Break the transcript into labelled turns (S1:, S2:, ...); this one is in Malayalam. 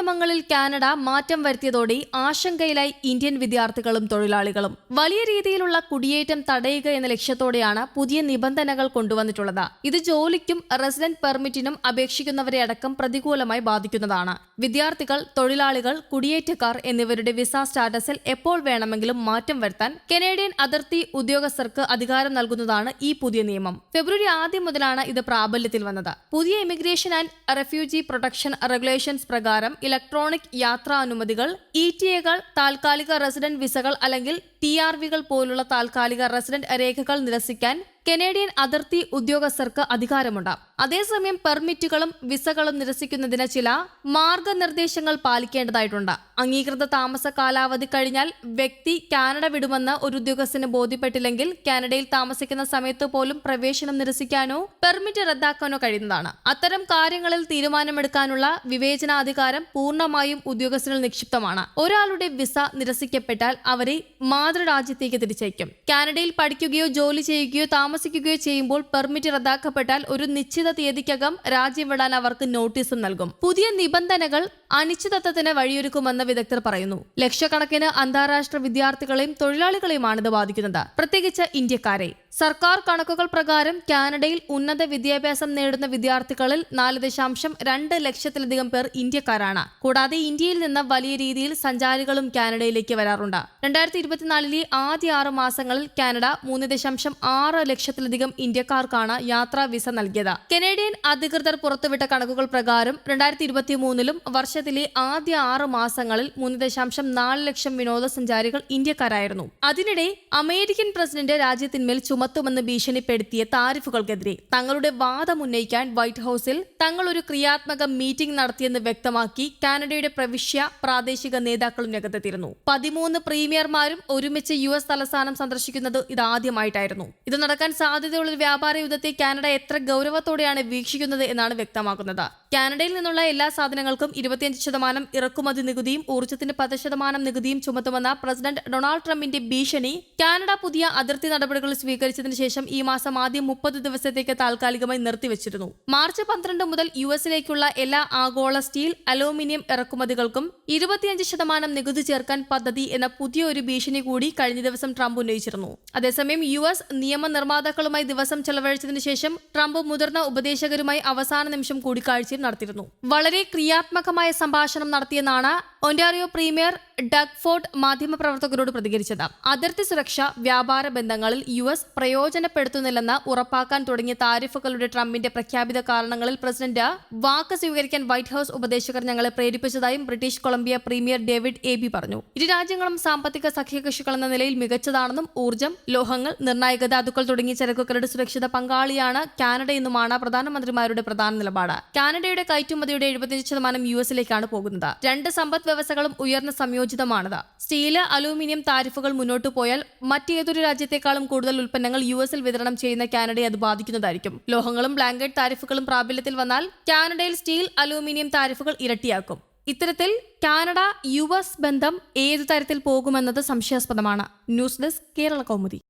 S1: നിയമങ്ങളിൽ കാനഡ മാറ്റം വരുത്തിയതോടെ ആശങ്കയിലായി ഇന്ത്യൻ വിദ്യാർത്ഥികളും തൊഴിലാളികളും. വലിയ രീതിയിലുള്ള കുടിയേറ്റം തടയുക എന്ന ലക്ഷ്യത്തോടെയാണ് പുതിയ നിബന്ധനകൾ കൊണ്ടുവന്നിട്ടുള്ളത്. ഇത് ജോലിക്കും റെസിഡന്റ് പെർമിറ്റിനും അപേക്ഷിക്കുന്നവരെ അടക്കം പ്രതികൂലമായി ബാധിക്കുന്നതാണ്. വിദ്യാർത്ഥികൾ തൊഴിലാളികൾ കുടിയേറ്റക്കാർ എന്നിവരുടെ വിസ സ്റ്റാറ്റസിൽ എപ്പോൾ വേണമെങ്കിലും മാറ്റം വരുത്താൻ കനേഡിയൻ അതിർത്തി ഉദ്യോഗസ്ഥർക്ക് അധികാരം നൽകുന്നതാണ് ഈ പുതിയ നിയമം. ഫെബ്രുവരി ആദ്യം മുതലാണ് ഇത് പ്രാബല്യത്തിൽ വന്നത്. പുതിയ immigration and refugee protection regulations പ്രകാരം ഇലക്ട്രോണിക് യാത്രാ അനുമതികൾ ഇ ടി എകൾ താൽക്കാലിക റെസിഡന്റ് വിസകൾ അല്ലെങ്കിൽ ടി ആർ വികൾ പോലുള്ള താൽക്കാലിക റെസിഡന്റ് രേഖകൾ നിരസിക്കാൻ കനേഡിയൻ അതിർത്തി ഉദ്യോഗസ്ഥർക്ക് അധികാരമുണ്ട്. അതേസമയം പെർമിറ്റുകളും വിസകളും നിരസിക്കുന്നതിന് ചില മാർഗനിർദ്ദേശങ്ങൾ പാലിക്കേണ്ടതായിട്ടുണ്ട്. അംഗീകൃത താമസ കാലാവധി കഴിഞ്ഞാൽ വ്യക്തി കാനഡ വിടുമെന്ന് ഒരു ഉദ്യോഗസ്ഥന് ബോധ്യപ്പെട്ടില്ലെങ്കിൽ കാനഡയിൽ താമസിക്കുന്ന സമയത്ത് പോലും പ്രവേശനം നിരസിക്കാനോ പെർമിറ്റ് റദ്ദാക്കാനോ കഴിയുന്നതാണ്. അത്തരം കാര്യങ്ങളിൽ തീരുമാനമെടുക്കാനുള്ള വിവേചനാധികാരം പൂർണമായും ഉദ്യോഗസ്ഥരിൽ നിക്ഷിപ്തമാണ്. ഒരാളുടെ വിസ നിരസിക്കപ്പെട്ടാൽ അവരെ മാതൃരാജ്യത്തേക്ക് തിരിച്ചയക്കും. കാനഡയിൽ പഠിക്കുകയോ ജോലി ചെയ്യുകയോ താമസിക്കുകയോ ചെയ്യുമ്പോൾ പെർമിറ്റ് റദ്ദാക്കപ്പെട്ടാൽ ഒരു നിശ്ചിത തീയതിക്കകം രാജ്യം വിടാൻ അവർക്ക് നോട്ടീസും നൽകും. പുതിയ നിബന്ധനകൾ അനിശ്ചിതത്വത്തിന് വഴിയൊരുക്കുമെന്ന് വിദഗ്ധർ പറയുന്നു. ലക്ഷക്കണക്കിന് അന്താരാഷ്ട്ര വിദ്യാർത്ഥികളെയും തൊഴിലാളികളെയുമാണ് ഇത് ബാധിക്കുന്നത്. പ്രത്യേകിച്ച് ഇന്ത്യക്കാരെ. സർക്കാർ കണക്കുകൾ പ്രകാരം കാനഡയിൽ ഉന്നത വിദ്യാഭ്യാസം നേടുന്ന വിദ്യാർത്ഥികളിൽ നാല് ദശാംശം രണ്ട് ലക്ഷത്തിലധികം പേർ ഇന്ത്യക്കാരാണ്. കൂടാതെ ഇന്ത്യയിൽ നിന്ന് വലിയ രീതിയിൽ സഞ്ചാരികളും കാനഡയിലേക്ക് വരാറുണ്ട്. രണ്ടായിരത്തി ഇരുപത്തിനാലിലെ ആദ്യ ആറ് മാസങ്ങളിൽ കാനഡ മൂന്ന് ദശാംശം ആറ് ലക്ഷത്തിലധികം ഇന്ത്യക്കാർക്കാണ് യാത്രാ വിസ നൽകിയത്. കനേഡിയൻ അധികൃതർ പുറത്തുവിട്ട കണക്കുകൾ പ്രകാരം രണ്ടായിരത്തി ഇരുപത്തി മൂന്നിലും വർഷത്തിലെ ആദ്യ ആറ് മാസങ്ങളിൽ മൂന്ന് ദശാംശം നാല് ലക്ഷം വിനോദസഞ്ചാരികൾ ഇന്ത്യക്കാരായിരുന്നു. അതിനിടെ അമേരിക്കൻ പ്രസിഡന്റ് രാജ്യത്തിന്മേൽ ചുമത്തുമെന്ന് ഭീഷണിപ്പെടുത്തിയ താരിഫുകൾക്കെതിരെ തങ്ങളുടെ വാദം ഉന്നയിക്കാൻ വൈറ്റ് ഹൌസിൽ തങ്ങൾ ഒരു ക്രിയാത്മക മീറ്റിംഗ് നടത്തിയെന്ന് വ്യക്തമാക്കി കാനഡയുടെ പ്രവിശ്യ പ്രാദേശിക നേതാക്കളും രംഗത്തെത്തിയിരുന്നു. പതിമൂന്ന് പ്രീമിയർമാരും ഒരുമിച്ച് യു എസ് തലസ്ഥാനം സന്ദർശിക്കുന്നത് ഇതാദ്യമായിട്ടായിരുന്നു ഇത് നടക്കാൻ സാധ്യതയുള്ള വ്യാപാര യുദ്ധത്തെ കാനഡ എത്ര ഗൗരവത്തോടെയാണ് വീക്ഷിക്കുന്നത് എന്നാണ് വ്യക്തമാക്കുന്നത്. കാനഡയിൽ നിന്നുള്ള എല്ലാ സാധനങ്ങൾക്കും ഇരുപത്തിയഞ്ച് ശതമാനം ഇറക്കുമതി നികുതിയും ഊർജത്തിന് പത്ത് ശതമാനം നികുതിയും ചുമത്തുമെന്ന പ്രസിഡന്റ് ഡൊണാൾഡ് ട്രംപിന്റെ ഭീഷണി കാനഡ പുതിയ അതിർത്തി നടപടികൾ സ്വീകരിച്ചതിന് ശേഷം ഈ മാസം ആദ്യം മുപ്പത് ദിവസത്തേക്ക് താൽക്കാലികമായി നിർത്തിവച്ചിരുന്നു. മാർച്ച് പന്ത്രണ്ട് മുതൽ യു എസിലേക്കുള്ള എല്ലാ ആഗോള സ്റ്റീൽ അലൂമിനിയം ഇറക്കുമതികൾക്കും ഇരുപത്തിയഞ്ച് ശതമാനം നികുതി ചേർക്കാൻ പദ്ധതി എന്ന പുതിയ ഒരു ഭീഷണി കൂടി കഴിഞ്ഞ ദിവസം ട്രംപ് ഉന്നയിച്ചിരുന്നു. അതേസമയം യു എസ് നിയമനിർമ്മാതാക്കളുമായി ദിവസം ചെലവഴിച്ചതിന് ശേഷം ട്രംപ് മുതിർന്ന ഉപദേശകരുമായി അവസാന നിമിഷം കൂടിക്കാഴ്ചയും നടത്തിയിരുന്നു. വളരെ ക്രിയാത്മകമായ സംഭാഷണം നടത്തിയെന്നാണ് ഒന്റാറിയോ പ്രീമിയർ ഡഗ്ഫോർഡ് മാധ്യമപ്രവർത്തകരോട് പ്രതികരിച്ചത്. അതിർത്തി സുരക്ഷ വ്യാപാര ബന്ധങ്ങളിൽ യു എസ് പ്രയോജനപ്പെടുത്തുന്നില്ലെന്ന് ഉറപ്പാക്കാൻ തുടങ്ങിയ താരിഫുകളുടെ ട്രംപിന്റെ പ്രഖ്യാപിത കാരണങ്ങളിൽ പ്രസിഡന്റ് വാക്ക് സ്വീകരിക്കാൻ വൈറ്റ് ഹൌസ് ഉപദേശകർ ഞങ്ങളെ പ്രേരിപ്പിച്ചതായും British Columbia premier David Eby പറഞ്ഞു. ഇരു രാജ്യങ്ങളും സാമ്പത്തിക സഖ്യകക്ഷികൾ എന്ന നിലയിൽ മികച്ചതാണെന്നും ഊർജം ലോഹങ്ങൾ നിർണായക ധാതുക്കൾ തുടങ്ങിയ ചരക്കുകളുടെ സുരക്ഷിത പങ്കാളിയാണ് കാനഡയെന്നുമാണ് പ്രധാനമന്ത്രിമാരുടെ പ്രധാന നിലപാട്. കാനഡയുടെ കയറ്റുമതിയുടെ എഴുപത്തിയഞ്ച് ശതമാനം യു എസിലേക്കാണ് പോകുന്നത്. രണ്ട് സമ്പദ് വ്യവസ്ഥകളും ഉയർന്ന സംയോജിതമാണത്. സ്റ്റീൽ അലൂമിനിയം താരിഫുകൾ മുന്നോട്ടു പോയാൽ മറ്റേതൊരു രാജ്യത്തെക്കാളും കൂടുതൽ ഉൽപ്പന്നങ്ങൾ യു എസിൽ വിതരണം ചെയ്യുന്ന കാനഡയെ അത് ബാധിക്കുന്നതായിരിക്കും. ലോഹങ്ങളും ബ്ലാങ്കറ്റ് താരിഫുകളും പ്രാബല്യത്തിൽ വന്നാൽ കാനഡയിൽ സ്റ്റീൽ അലൂമിനിയം താരിഫുകൾ ഇരട്ടിയാക്കും. ഇത്തരത്തിൽ കാനഡ യു എസ് ബന്ധം ഏതു തരത്തിൽ പോകുമെന്നത് സംശയാസ്പദമാണ്. News desk Kerala Kaumudi.